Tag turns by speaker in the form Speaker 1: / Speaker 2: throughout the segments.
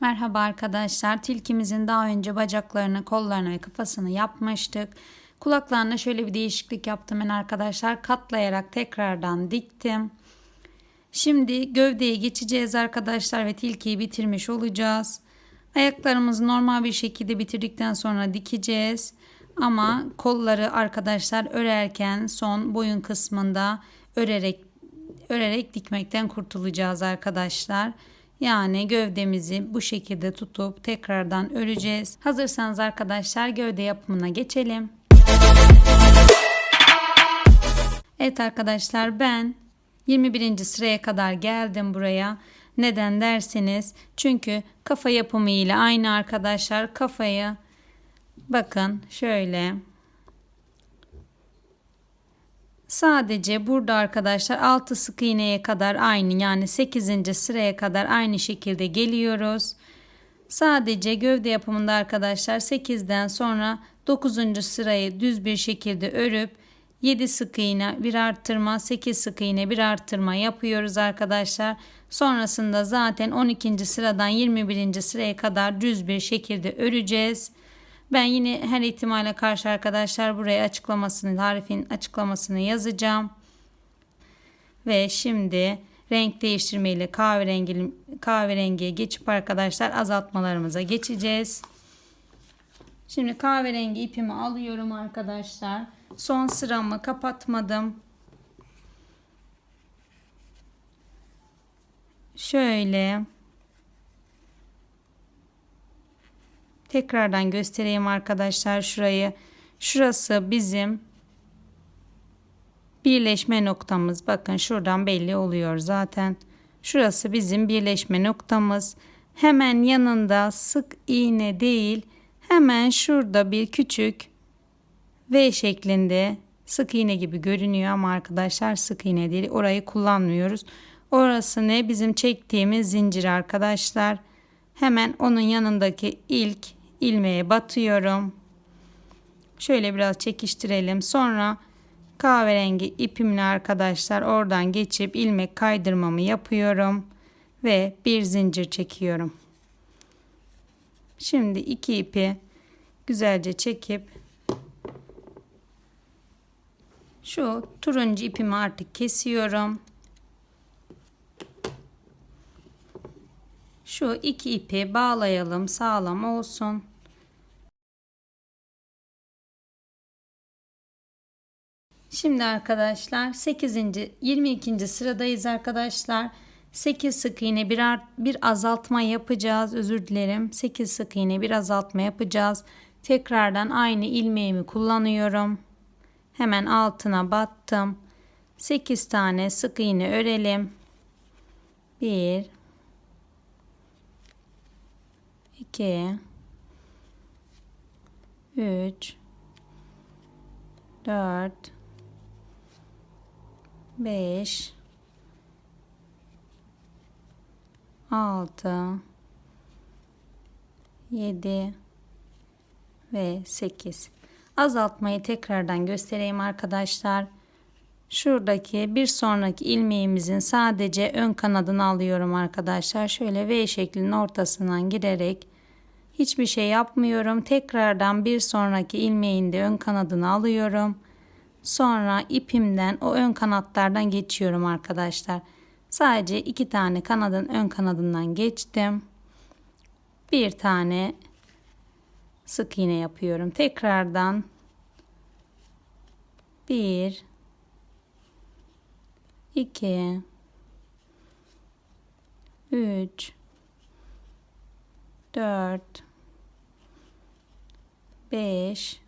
Speaker 1: Merhaba arkadaşlar. Tilkimizin daha önce bacaklarını, kollarını ve kafasını yapmıştık. Kulaklarına şöyle bir değişiklik yaptım ben arkadaşlar. Katlayarak tekrardan diktim. Şimdi gövdeye geçeceğiz arkadaşlar ve tilkiyi bitirmiş olacağız. Ayaklarımızı normal bir şekilde bitirdikten sonra dikeceğiz. Ama kolları arkadaşlar örerken son boyun kısmında örerek örerek dikmekten kurtulacağız arkadaşlar. Yani gövdemizi bu şekilde tutup tekrardan öreceğiz. Hazırsanız arkadaşlar gövde yapımına geçelim. Evet arkadaşlar ben 21. sıraya kadar geldim buraya. Neden derseniz çünkü kafa yapımı ile aynı arkadaşlar kafayı bakın şöyle Sadece burada arkadaşlar 6 sık iğneye kadar aynı yani 8. sıraya kadar aynı şekilde geliyoruz. Sadece gövde yapımında arkadaşlar 8'den sonra 9. sırayı düz bir şekilde örüp 7 sık iğne bir arttırma 8 sık iğne bir arttırma yapıyoruz arkadaşlar. Sonrasında zaten 12. sıradan 21. sıraya kadar düz bir şekilde öreceğiz. Ben yine her ihtimale karşı arkadaşlar buraya açıklamasını, tarifin açıklamasını yazacağım. Ve şimdi renk değiştirmeyle kahverengi kahverengiye geçip arkadaşlar azaltmalarımıza geçeceğiz. Şimdi kahverengi ipimi alıyorum arkadaşlar. Son sıramı kapatmadım. Şöyle Tekrardan göstereyim arkadaşlar şurayı. Şurası bizim birleşme noktamız. Bakın şuradan belli oluyor zaten. Şurası bizim birleşme noktamız. Hemen yanında sık iğne değil, hemen şurada bir küçük V şeklinde sık iğne gibi görünüyor ama arkadaşlar sık iğne değil. Orayı kullanmıyoruz. Orası ne? Bizim çektiğimiz zincir arkadaşlar. Hemen onun yanındaki ilk ilmeğe batıyorum. Şöyle biraz çekiştirelim. Sonra kahverengi ipimle arkadaşlar oradan geçip ilmek kaydırmamı yapıyorum ve bir zincir çekiyorum. Şimdi iki ipi güzelce çekip şu turuncu ipimi artık kesiyorum. Şu iki ipi bağlayalım sağlam olsun. Şimdi arkadaşlar 8. 22. sıradayız arkadaşlar. 8 sık iğne bir, art, bir azaltma yapacağız. Özür dilerim. 8 sık iğne bir azaltma yapacağız. Tekrardan aynı ilmeğimi kullanıyorum. Hemen altına battım. 8 tane sık iğne örelim. 1 2 3 4 5 6 7 ve 8 azaltmayı tekrardan göstereyim arkadaşlar. Şuradaki bir sonraki ilmeğimizin sadece ön kanadını alıyorum arkadaşlar. Şöyle V şeklinin ortasından girerek hiçbir şey yapmıyorum. Tekrardan bir sonraki ilmeğinde ön kanadını alıyorum Sonra ipimden o ön kanatlardan geçiyorum arkadaşlar. Sadece iki tane kanadın ön kanadından geçtim. Bir tane sık iğne yapıyorum. Tekrardan bir, iki, üç, dört, beş,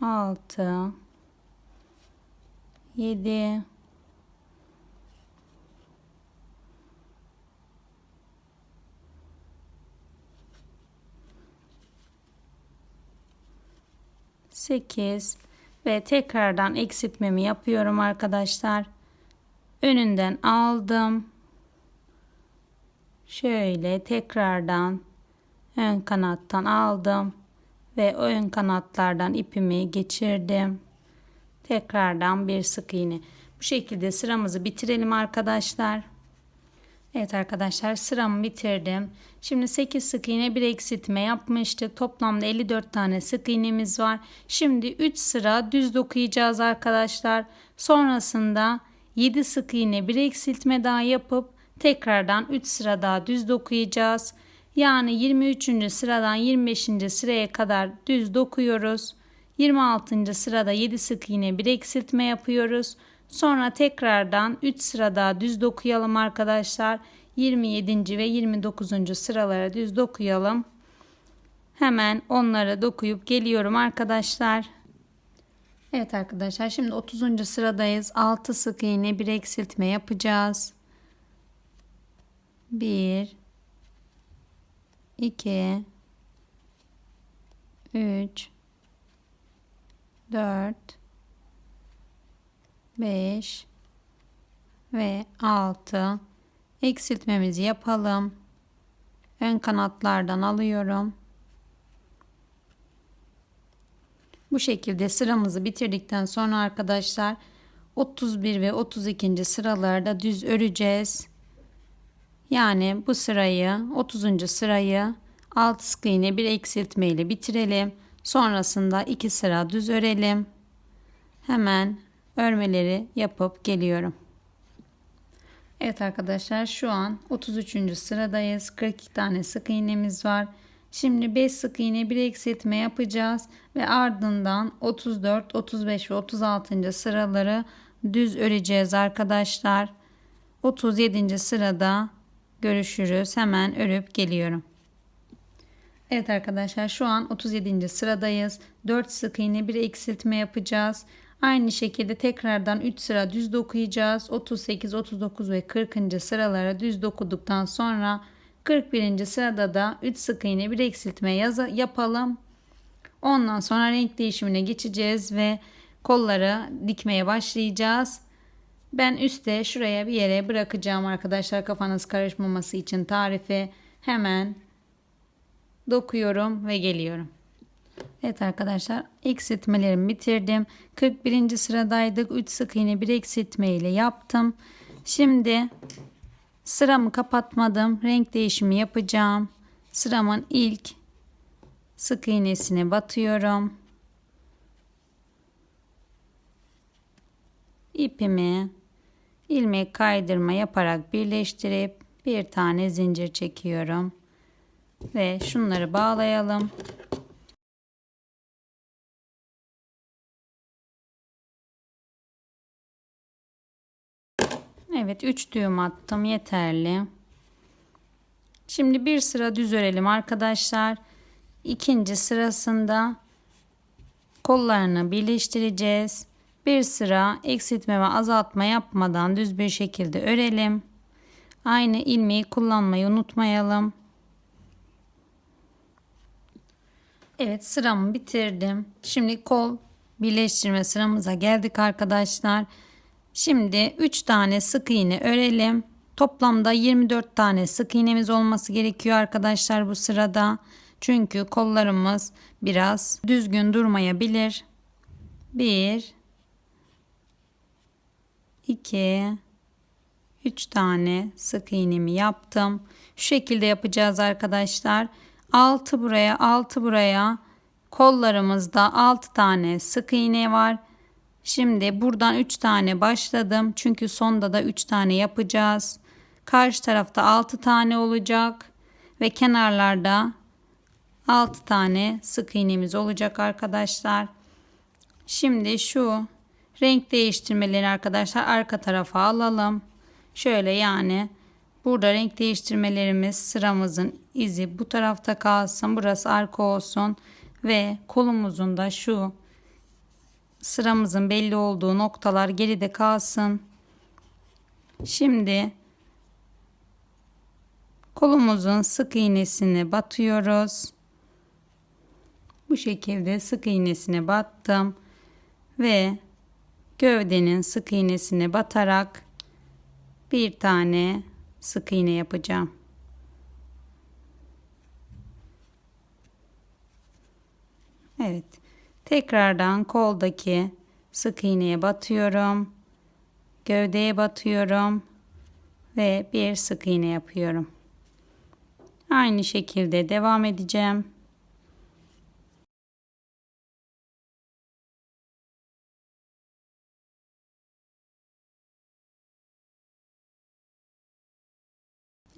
Speaker 1: 6 7 8 ve tekrardan eksiltmemi yapıyorum arkadaşlar. Önünden aldım. Şöyle tekrardan ön kanattan aldım ve ön kanatlardan ipimi geçirdim. Tekrardan bir sık iğne. Bu şekilde sıramızı bitirelim arkadaşlar. Evet arkadaşlar sıramı bitirdim. Şimdi 8 sık iğne bir eksiltme yapmıştık. Toplamda 54 tane sık iğnemiz var. Şimdi 3 sıra düz dokuyacağız arkadaşlar. Sonrasında 7 sık iğne bir eksiltme daha yapıp tekrardan 3 sıra daha düz dokuyacağız. Yani 23. sıradan 25. sıraya kadar düz dokuyoruz. 26. sırada 7 sık iğne bir eksiltme yapıyoruz. Sonra tekrardan 3 sıra daha düz dokuyalım arkadaşlar. 27. ve 29. sıralara düz dokuyalım. Hemen onlara dokuyup geliyorum arkadaşlar. Evet arkadaşlar şimdi 30. sıradayız. 6 sık iğne bir eksiltme yapacağız. 1 2 3 4 5 ve 6 eksiltmemizi yapalım. Ön kanatlardan alıyorum. Bu şekilde sıramızı bitirdikten sonra arkadaşlar 31 ve 32. sıralarda düz öreceğiz. Yani bu sırayı 30. sırayı 6 sık iğne bir eksiltme ile bitirelim. Sonrasında 2 sıra düz örelim. Hemen örmeleri yapıp geliyorum. Evet arkadaşlar şu an 33. sıradayız. 42 tane sık iğnemiz var. Şimdi 5 sık iğne bir eksiltme yapacağız ve ardından 34, 35 ve 36. sıraları düz öreceğiz arkadaşlar. 37. sırada görüşürüz. Hemen örüp geliyorum. Evet arkadaşlar şu an 37. sıradayız. 4 sık iğne bir eksiltme yapacağız. Aynı şekilde tekrardan 3 sıra düz dokuyacağız. 38, 39 ve 40. sıralara düz dokuduktan sonra 41. sırada da 3 sık iğne bir eksiltme yapalım. Ondan sonra renk değişimine geçeceğiz ve kolları dikmeye başlayacağız. Ben üstte şuraya bir yere bırakacağım arkadaşlar kafanız karışmaması için tarifi hemen dokuyorum ve geliyorum. Evet arkadaşlar eksiltmelerimi bitirdim. 41. sıradaydık. 3 sık iğne bir eksiltme ile yaptım. Şimdi sıramı kapatmadım. Renk değişimi yapacağım. Sıramın ilk sık iğnesine batıyorum. İpimi ilmek kaydırma yaparak birleştirip bir tane zincir çekiyorum ve şunları bağlayalım. Evet 3 düğüm attım yeterli. Şimdi bir sıra düz örelim arkadaşlar. İkinci sırasında kollarını birleştireceğiz. Bir sıra eksiltme ve azaltma yapmadan düz bir şekilde örelim. Aynı ilmeği kullanmayı unutmayalım. Evet sıramı bitirdim. Şimdi kol birleştirme sıramıza geldik arkadaşlar. Şimdi 3 tane sık iğne örelim. Toplamda 24 tane sık iğnemiz olması gerekiyor arkadaşlar bu sırada. Çünkü kollarımız biraz düzgün durmayabilir. 1 2 3 tane sık iğnemi yaptım. Şu şekilde yapacağız arkadaşlar. 6 buraya 6 buraya kollarımızda 6 tane sık iğne var. Şimdi buradan 3 tane başladım. Çünkü sonda da 3 tane yapacağız. Karşı tarafta 6 tane olacak. Ve kenarlarda 6 tane sık iğnemiz olacak arkadaşlar. Şimdi şu renk değiştirmeleri arkadaşlar arka tarafa alalım. Şöyle yani burada renk değiştirmelerimiz sıramızın izi bu tarafta kalsın. Burası arka olsun. Ve kolumuzun da şu sıramızın belli olduğu noktalar geride kalsın. Şimdi kolumuzun sık iğnesini batıyoruz. Bu şekilde sık iğnesine battım ve gövdenin sık iğnesine batarak bir tane sık iğne yapacağım. Evet. Tekrardan koldaki sık iğneye batıyorum. Gövdeye batıyorum. ve bir sık iğne yapıyorum. Aynı şekilde devam edeceğim.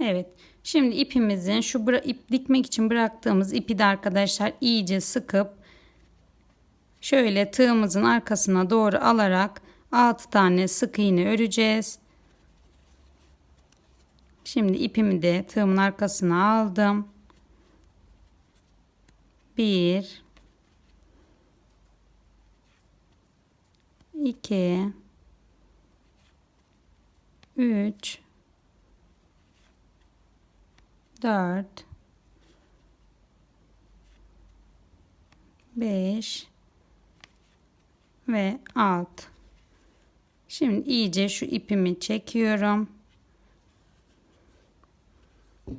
Speaker 1: Evet. Şimdi ipimizin şu ip dikmek için bıraktığımız ipi de arkadaşlar iyice sıkıp şöyle tığımızın arkasına doğru alarak 6 tane sık iğne öreceğiz. Şimdi ipimi de tığımın arkasına aldım. 1 2 3 4 5 ve 6 Şimdi iyice şu ipimi çekiyorum.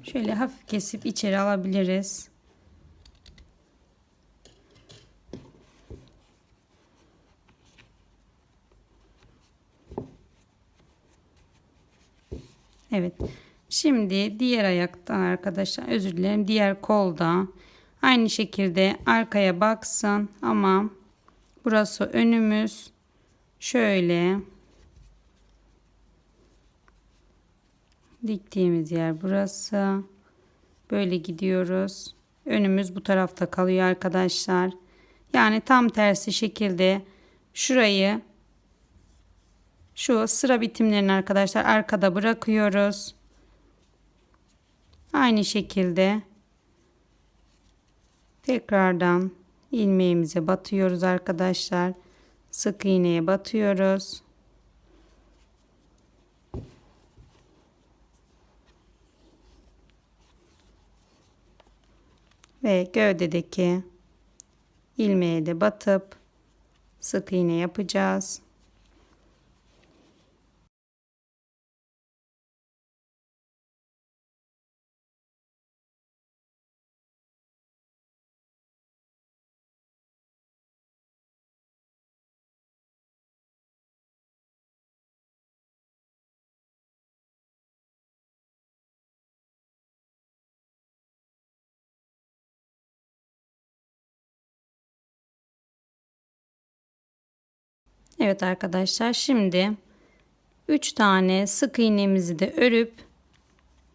Speaker 1: Şöyle hafif kesip içeri alabiliriz. Evet. Şimdi diğer ayaktan arkadaşlar özür dilerim diğer kolda aynı şekilde arkaya baksın. Ama burası önümüz. Şöyle diktiğimiz yer burası. Böyle gidiyoruz. Önümüz bu tarafta kalıyor arkadaşlar. Yani tam tersi şekilde şurayı şu sıra bitimlerini arkadaşlar arkada bırakıyoruz Aynı şekilde tekrardan ilmeğimize batıyoruz arkadaşlar. Sık iğneye batıyoruz. Ve gövdedeki ilmeğe de batıp sık iğne yapacağız. Evet arkadaşlar şimdi 3 tane sık iğnemizi de örüp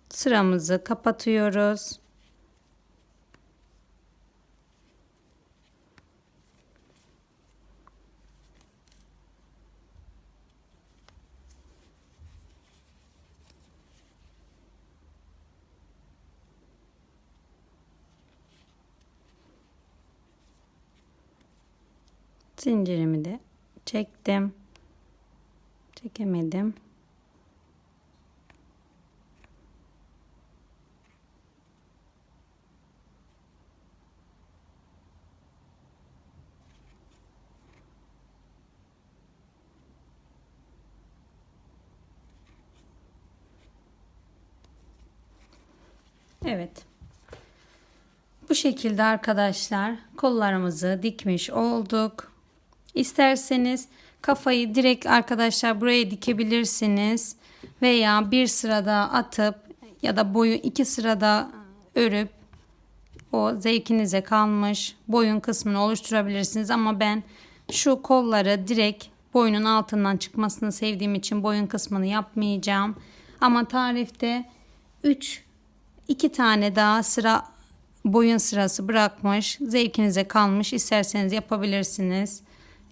Speaker 1: sıramızı kapatıyoruz. Zincirimi de çektim çekemedim Evet. Bu şekilde arkadaşlar kollarımızı dikmiş olduk. İsterseniz kafayı direkt arkadaşlar buraya dikebilirsiniz. Veya bir sırada atıp ya da boyu iki sırada örüp o zevkinize kalmış boyun kısmını oluşturabilirsiniz. Ama ben şu kolları direkt boynun altından çıkmasını sevdiğim için boyun kısmını yapmayacağım. Ama tarifte 3 2 tane daha sıra boyun sırası bırakmış. Zevkinize kalmış. İsterseniz yapabilirsiniz.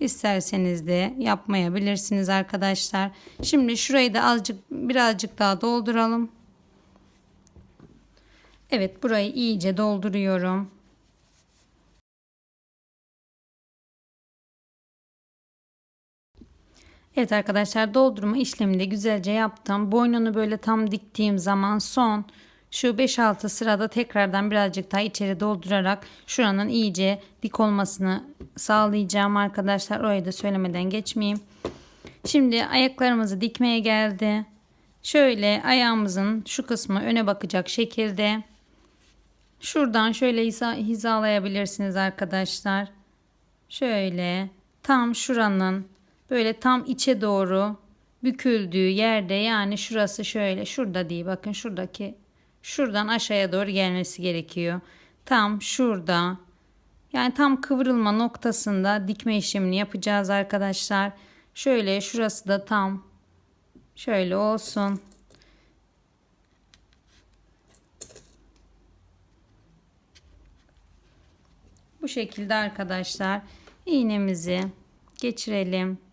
Speaker 1: İsterseniz de yapmayabilirsiniz arkadaşlar. Şimdi şurayı da azıcık birazcık daha dolduralım. Evet burayı iyice dolduruyorum. Evet arkadaşlar doldurma işlemini güzelce yaptım. Boynunu böyle tam diktiğim zaman son şu 5-6 sırada tekrardan birazcık daha içeri doldurarak şuranın iyice dik olmasını sağlayacağım arkadaşlar. Orayı da söylemeden geçmeyeyim. Şimdi ayaklarımızı dikmeye geldi. Şöyle ayağımızın şu kısmı öne bakacak şekilde şuradan şöyle hizalayabilirsiniz arkadaşlar. Şöyle tam şuranın böyle tam içe doğru büküldüğü yerde yani şurası şöyle şurada değil bakın şuradaki şuradan aşağıya doğru gelmesi gerekiyor. Tam şurada yani tam kıvrılma noktasında dikme işlemini yapacağız arkadaşlar. Şöyle şurası da tam şöyle olsun. Bu şekilde arkadaşlar iğnemizi geçirelim.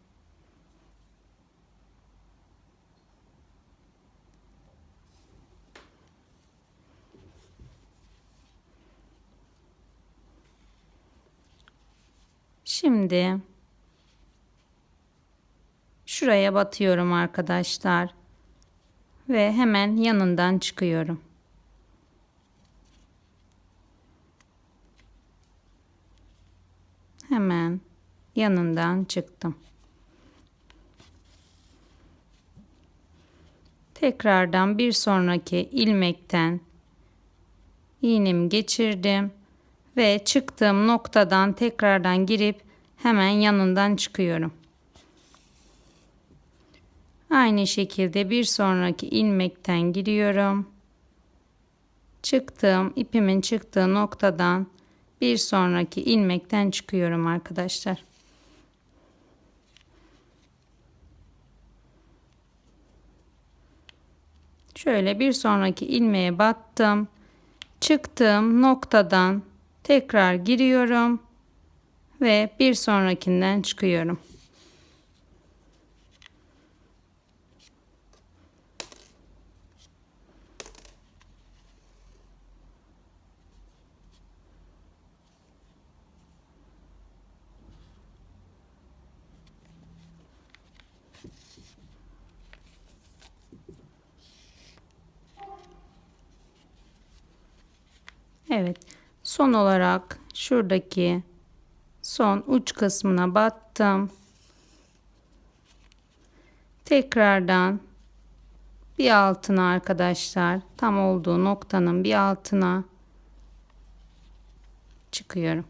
Speaker 1: Şimdi şuraya batıyorum arkadaşlar ve hemen yanından çıkıyorum. Hemen yanından çıktım. Tekrardan bir sonraki ilmekten iğnemi geçirdim ve çıktığım noktadan tekrardan girip hemen yanından çıkıyorum. Aynı şekilde bir sonraki ilmekten giriyorum. Çıktığım ipimin çıktığı noktadan bir sonraki ilmekten çıkıyorum arkadaşlar. Şöyle bir sonraki ilmeğe battım. Çıktığım noktadan tekrar giriyorum ve bir sonrakinden çıkıyorum. Evet. Son olarak şuradaki son uç kısmına battım. Tekrardan bir altına arkadaşlar tam olduğu noktanın bir altına çıkıyorum.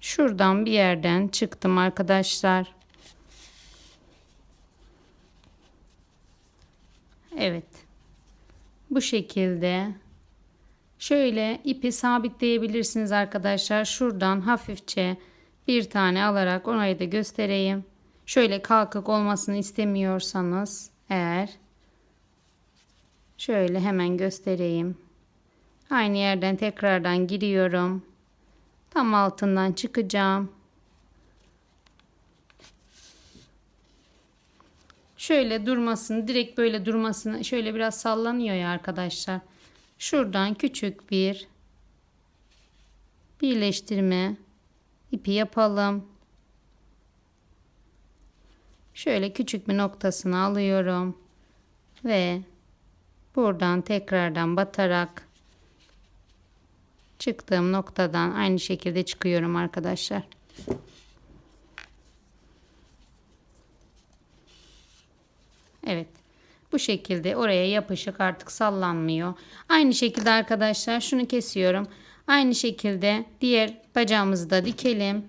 Speaker 1: Şuradan bir yerden çıktım arkadaşlar. Evet. Bu şekilde Şöyle ipi sabitleyebilirsiniz arkadaşlar. Şuradan hafifçe bir tane alarak orayı da göstereyim. Şöyle kalkık olmasını istemiyorsanız eğer şöyle hemen göstereyim. Aynı yerden tekrardan giriyorum. Tam altından çıkacağım. Şöyle durmasını, direkt böyle durmasını, şöyle biraz sallanıyor ya arkadaşlar. Şuradan küçük bir birleştirme ipi yapalım. Şöyle küçük bir noktasını alıyorum ve buradan tekrardan batarak çıktığım noktadan aynı şekilde çıkıyorum arkadaşlar. Evet. Bu şekilde oraya yapışık artık sallanmıyor. Aynı şekilde arkadaşlar şunu kesiyorum. Aynı şekilde diğer bacağımızı da dikelim.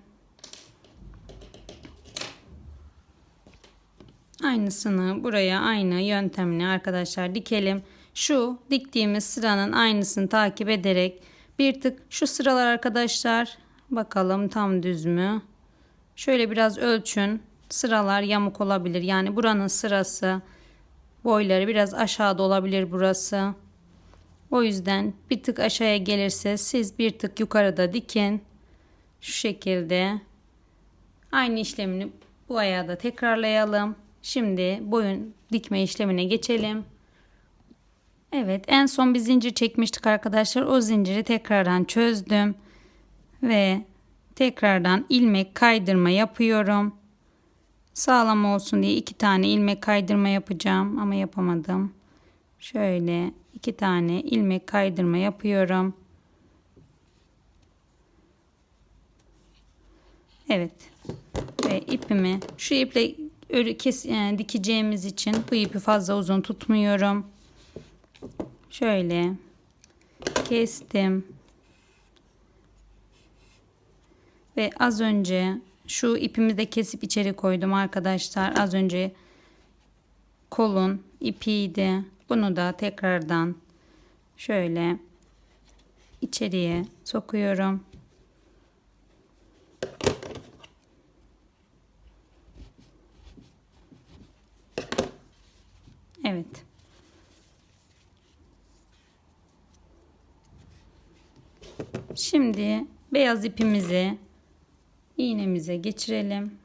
Speaker 1: Aynısını buraya aynı yöntemle arkadaşlar dikelim. Şu diktiğimiz sıranın aynısını takip ederek bir tık şu sıralar arkadaşlar bakalım tam düz mü? Şöyle biraz ölçün. Sıralar yamuk olabilir. Yani buranın sırası boyları biraz aşağıda olabilir burası. O yüzden bir tık aşağıya gelirse siz bir tık yukarıda dikin. Şu şekilde. Aynı işlemini bu ayağı da tekrarlayalım. Şimdi boyun dikme işlemine geçelim. Evet en son bir zincir çekmiştik arkadaşlar. O zinciri tekrardan çözdüm. Ve tekrardan ilmek kaydırma yapıyorum. Sağlam olsun diye iki tane ilmek kaydırma yapacağım ama yapamadım. Şöyle iki tane ilmek kaydırma yapıyorum. Evet. Ve ipimi şu iple örü kes, yani e, dikeceğimiz için bu ipi fazla uzun tutmuyorum. Şöyle kestim. Ve az önce şu ipimi de kesip içeri koydum arkadaşlar. Az önce kolun ipiydi. Bunu da tekrardan şöyle içeriye sokuyorum. Evet. Şimdi beyaz ipimizi iğnemize geçirelim.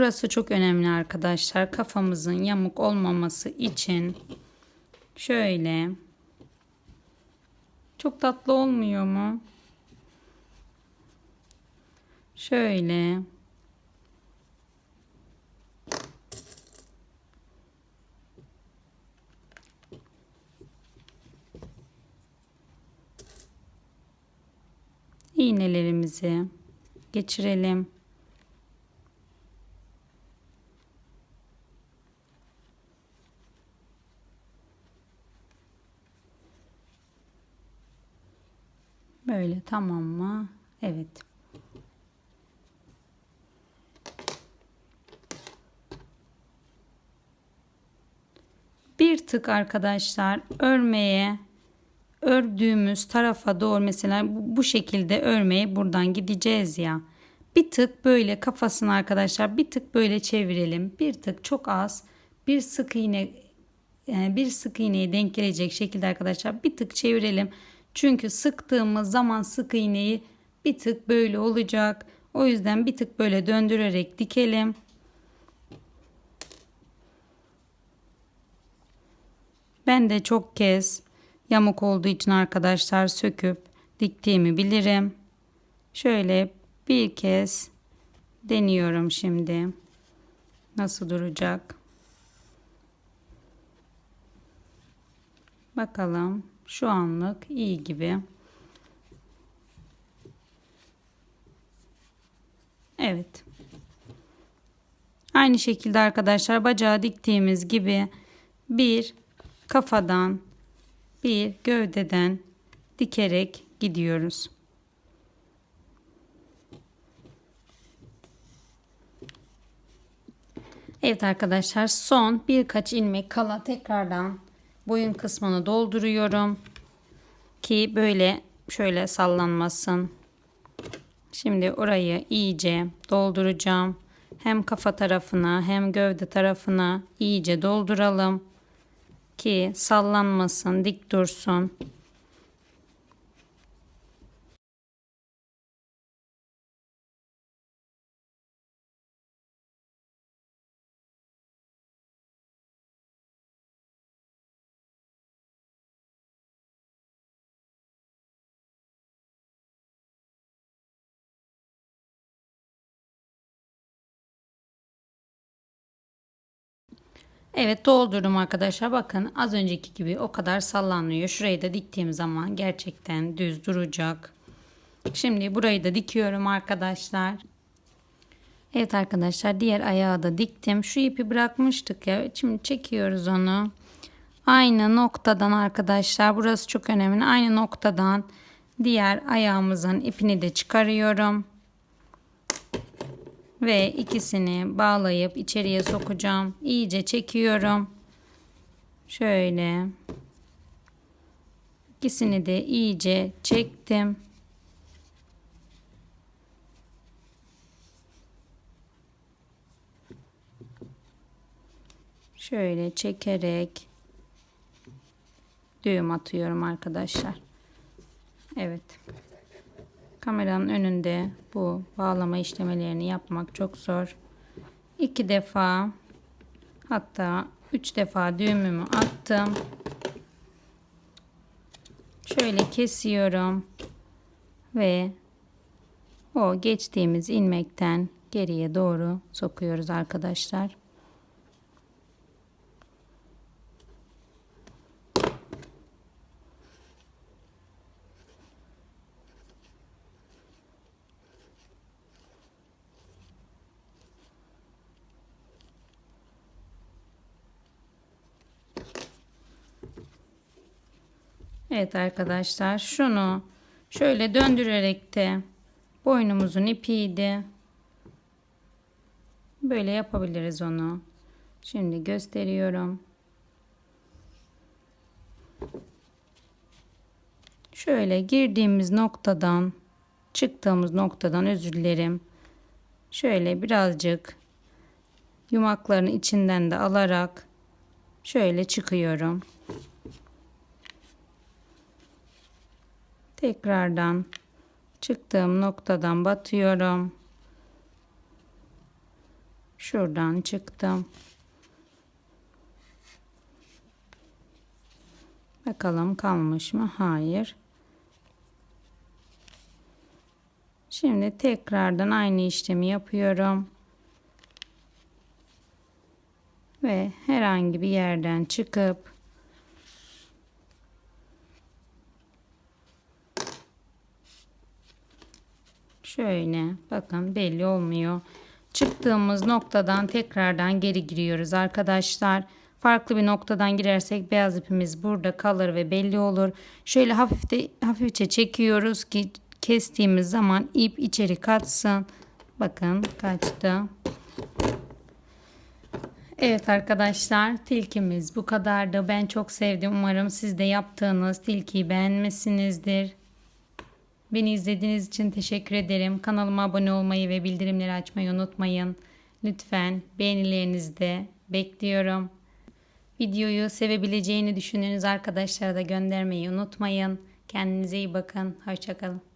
Speaker 1: Burası çok önemli arkadaşlar. Kafamızın yamuk olmaması için şöyle çok tatlı olmuyor mu? Şöyle iğnelerimizi geçirelim. Böyle tamam mı? Evet. Bir tık arkadaşlar örmeye ördüğümüz tarafa doğru mesela bu, şekilde örmeye buradan gideceğiz ya. Bir tık böyle kafasını arkadaşlar bir tık böyle çevirelim. Bir tık çok az bir sık iğne yani bir sık iğneye denk gelecek şekilde arkadaşlar bir tık çevirelim. Çünkü sıktığımız zaman sık iğneyi bir tık böyle olacak. O yüzden bir tık böyle döndürerek dikelim. Ben de çok kez yamuk olduğu için arkadaşlar söküp diktiğimi bilirim. Şöyle bir kez deniyorum şimdi. Nasıl duracak? Bakalım. Şu anlık iyi gibi. Evet. Aynı şekilde arkadaşlar bacağı diktiğimiz gibi bir kafadan bir gövdeden dikerek gidiyoruz. Evet arkadaşlar son birkaç ilmek kala tekrardan boyun kısmını dolduruyorum ki böyle şöyle sallanmasın. Şimdi orayı iyice dolduracağım. Hem kafa tarafına hem gövde tarafına iyice dolduralım ki sallanmasın, dik dursun. Evet doldurdum arkadaşlar. Bakın az önceki gibi o kadar sallanıyor. Şurayı da diktiğim zaman gerçekten düz duracak. Şimdi burayı da dikiyorum arkadaşlar. Evet arkadaşlar diğer ayağı da diktim. Şu ipi bırakmıştık ya. Şimdi çekiyoruz onu. Aynı noktadan arkadaşlar burası çok önemli. Aynı noktadan diğer ayağımızın ipini de çıkarıyorum ve ikisini bağlayıp içeriye sokacağım. İyice çekiyorum. Şöyle. İkisini de iyice çektim. Şöyle çekerek düğüm atıyorum arkadaşlar. Evet. Kameranın önünde bu bağlama işlemlerini yapmak çok zor. İki defa hatta üç defa düğümümü attım. Şöyle kesiyorum ve o geçtiğimiz ilmekten geriye doğru sokuyoruz arkadaşlar. Evet arkadaşlar şunu şöyle döndürerek de boynumuzun ipiydi. Böyle yapabiliriz onu. Şimdi gösteriyorum. Şöyle girdiğimiz noktadan çıktığımız noktadan özür dilerim. Şöyle birazcık yumakların içinden de alarak şöyle çıkıyorum. Tekrardan çıktığım noktadan batıyorum. Şuradan çıktım. Bakalım kalmış mı? Hayır. Şimdi tekrardan aynı işlemi yapıyorum. Ve herhangi bir yerden çıkıp şöyle bakın belli olmuyor. Çıktığımız noktadan tekrardan geri giriyoruz arkadaşlar. Farklı bir noktadan girersek beyaz ipimiz burada kalır ve belli olur. Şöyle hafif de, hafifçe çekiyoruz ki kestiğimiz zaman ip içeri katsın. Bakın kaçtı. Evet arkadaşlar tilkimiz bu kadardı. Ben çok sevdim. Umarım siz de yaptığınız tilkiyi beğenmesinizdir. Beni izlediğiniz için teşekkür ederim. Kanalıma abone olmayı ve bildirimleri açmayı unutmayın. Lütfen beğenilerinizi de bekliyorum. Videoyu sevebileceğini düşündüğünüz arkadaşlara da göndermeyi unutmayın. Kendinize iyi bakın. Hoşçakalın.